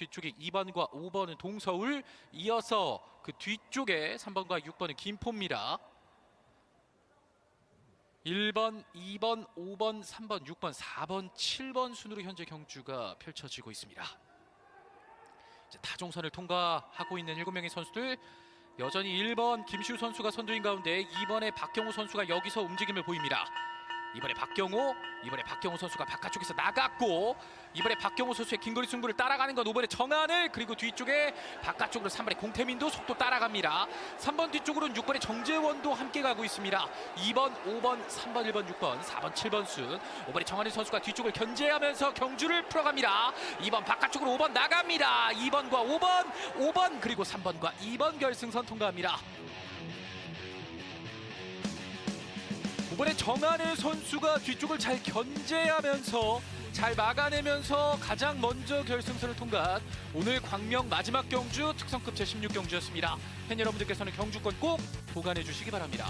뒤쪽에 2번과 5번은 동서울 이어서 그 뒤쪽에 3번과 6번은 김포입니다. 1번, 2번, 5번, 3번, 6번, 4번, 7번 순으로 현재 경주가 펼쳐지고 있습니다. 이제 타종선을 통과하고 있는 7명의 선수들 여전히 1번 김시우 선수가 선두인 가운데 2번의 박경호 선수가 여기서 움직임을 보입니다. 이번에 박경호, 이번에 박경호 선수가 바깥쪽에서 나갔고 이번에 박경호 선수의 긴거리 승부를 따라가는 건 5번의 정한을 그리고 뒤쪽에 바깥쪽으로 3번의 공태민도 속도 따라갑니다. 3번 뒤쪽으로는 6번의 정재원도 함께 가고 있습니다. 2번, 5번, 3번, 1번, 6번, 4번, 7번 순 5번의 정한일 선수가 뒤쪽을 견제하면서 경주를 풀어갑니다. 2번 바깥쪽으로 5번 나갑니다. 2번과 5번, 5번 그리고 3번과 2번 결승선 통과합니다. 이번에 정한일 선수가 뒤쪽을 잘 견제하면서 잘 막아내면서 가장 먼저 결승선을 통과한 오늘 광명 마지막 경주 특성급 제16 경주였습니다. 팬 여러분들께서는 경주권 꼭 보관해 주시기 바랍니다.